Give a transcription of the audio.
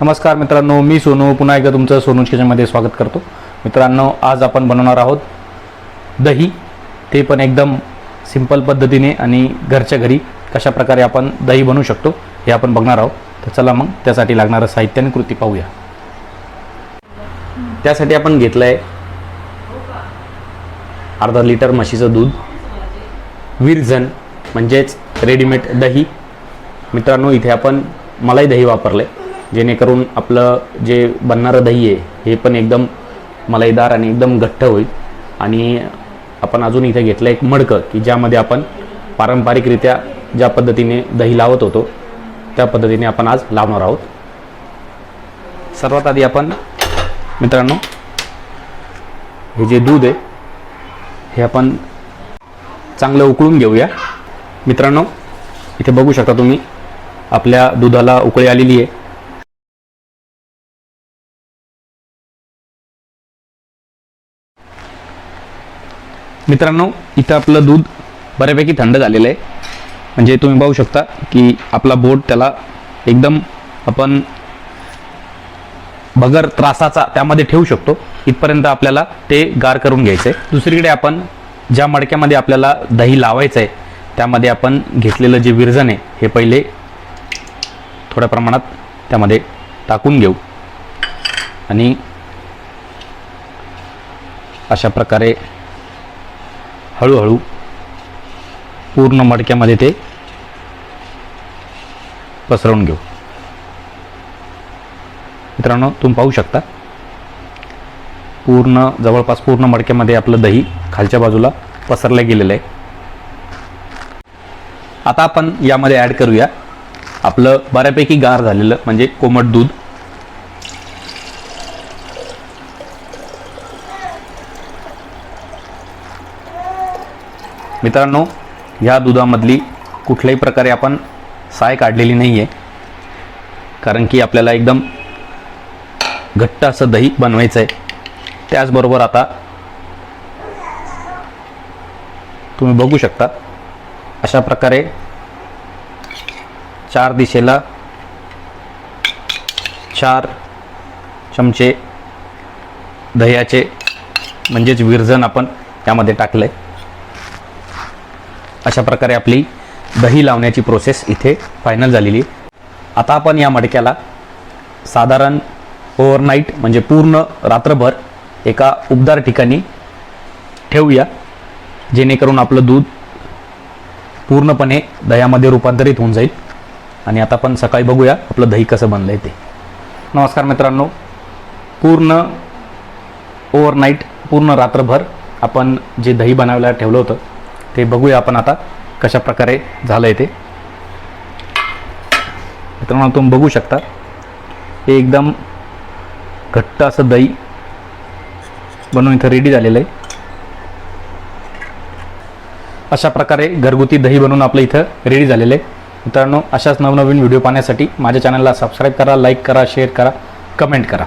नमस्कार मित्रांनो मी सोनू. पुन्हा एकदा तुमचं सोनू किचनमध्ये स्वागत करतो. मित्रांनो आज आपण बनवणार आहोत दही. ते पण एकदम सिंपल पद्धतीने आणि घरच्या घरी कशा प्रकारे आपण दही बनवू शकतो हे आपण बघणार आहोत. तर चला मग त्यासाठी लागणारं साहित्य आणि कृती पाहूया. त्यासाठी आपण घेतलं आहे अर्धा लिटर म्हशीचं दूध विरझन म्हणजेच रेडीमेड दही. मित्रांनो इथे आपण मलाई दही वापरलं आहे जेणेकरून आपलं जे बनणारं दही आहे हे पण एकदम मलाईदार आणि एकदम घट्ट होईल. आणि आपण अजून इथे घेतलं एक मडकं की ज्यामध्ये आपण पारंपरिकरित्या ज्या पद्धतीने दही लावत होतो त्या पद्धतीने आपण आज लावणार आहोत. सर्वात आधी आपण मित्रांनो हे जे दूध आहे हे आपण चांगलं उकळून घेऊया. मित्रांनो इथे बघू शकता तुम्ही आपल्या दुधाला उकळी आलेली आहे. मित्रांनो इथं आपलं दूध बऱ्यापैकी थंड झालेलं आहे. म्हणजे तुम्ही पाहू शकता की आपला बोट त्याला एकदम आपण बगर त्रासाचा त्यामध्ये ठेवू शकतो. इथपर्यंत आपल्याला ते गार करून घ्यायचं आहे दुसरीकडे आपण ज्या मडक्यामध्ये आपल्याला दही लावायचं आहे त्यामध्ये आपण घेतलेलं जे विरजन आहे हे पहिले थोड्या प्रमाणात त्यामध्ये टाकून घेऊ. आणि अशा प्रकारे हळूहळू पूर्ण मडक्यामध्ये ते पसरवून घेऊ. मित्रांनो तुम्ही पाहू शकता. पूर्ण जवळपास पूर्ण मडक्यामध्ये आपलं दही खालच्या बाजूला पसरलं गेलेलं आहे. आता आपण यामध्ये ॲड करूया. आपलं बऱ्यापैकी गार झालेलं म्हणजे कोमट दूध. मित्रांनो ह्या दुधामधली कुठल्याही प्रकारे आपण साय काढलेली नाही आहे कारण की आपल्याला एकदम घट्ट असं दही बनवायचं आहे त्याचबरोबर आता तुम्ही बघू शकता अशा प्रकारे चार दिशेला चार चमचे दह्याचे म्हणजेच विरजन आपण त्यामध्ये टाकलं आहे अशा प्रकारे आपली दही लावण्याची प्रोसेस इथे फायनल झालेली आता आपण या मडक्याला साधारण ओव्हरनाईट म्हणजे पूर्ण रात्रभर एका उबदार ठिकाणी ठेवूया जेणेकरून आपलं दूध पूर्णपणे दह्यामध्ये रूपांतरित होऊन जाईल. आणि आता आपण सकाळी बघूया आपलं दही कसं बनलं आहे ते. नमस्कार मित्रांनो पूर्ण ओव्हरनाईट पूर्ण रात्रभर आपण जे दही बनवायला ठेवलं होतं ते बघूया आपण आता कशा प्रकारे झालं आहे ते. मित्रांनो तुम्ही बघू शकता. हे एकदम घट्ट असं दही बनवून इथं रेडी झालेलं आहे. अशा प्रकारे घरगुती दही बनवून आपलं इथं रेडी झालेलं आहे. मित्रांनो अशाच नवनवीन व्हिडिओ पाहण्यासाठी माझ्या चॅनलला सबस्क्राईब करा लाईक करा शेअर करा कमेंट करा.